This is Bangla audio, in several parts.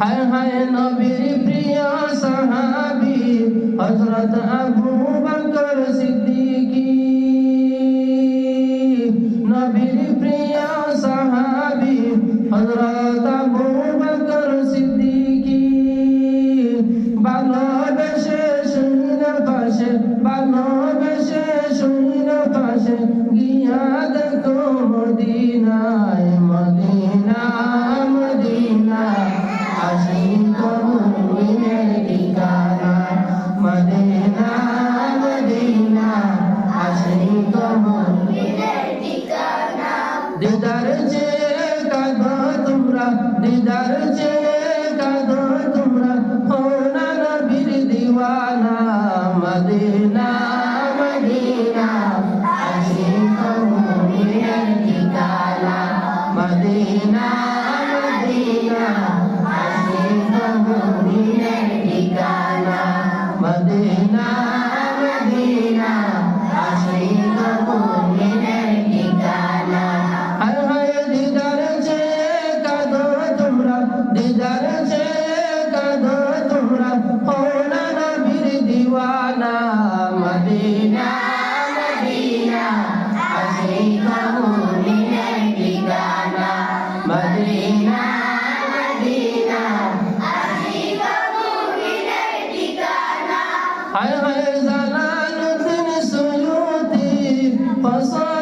হায় হায় নবীর প্রিয় সাহাবি হজরত আবু বকর সিদ্দিকি। নবীর প্রিয় সাহাবি হজরত আবু বকর সিদ্দিকি। বাংলাদেশে সুন্দর পাশে পাশে গিয়া দেখো মদিনায় মদিনা মদিনা আশিক মুমিনের ঠিকানা মদিনা মদিনা আশিক মুমিনের দিদার যে কাঁদো তোমরা দিদার যে কাঁদো তোমরা হোনা দিওয়ানা মদিনা মদিনা। দিদার যে কাঁদো তোমরা হোনা নবীর দিওয়ানা, মদিনা মদিনা, আশিক মুমিনের ঠিকানা, মদিনা মদিনা হায় হায় জালালুদ্দিন সুয়ুতি ফসতের বার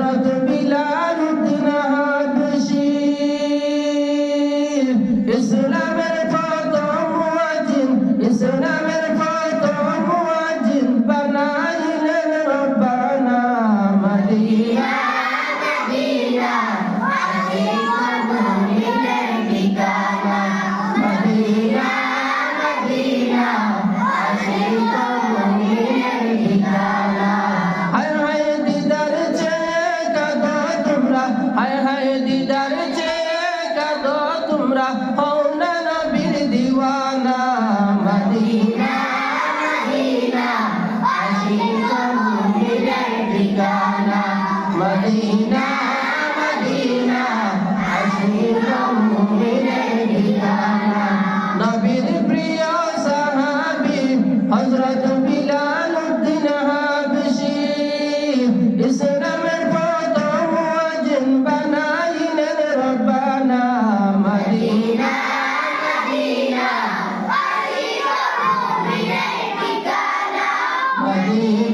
রাতে মদিনা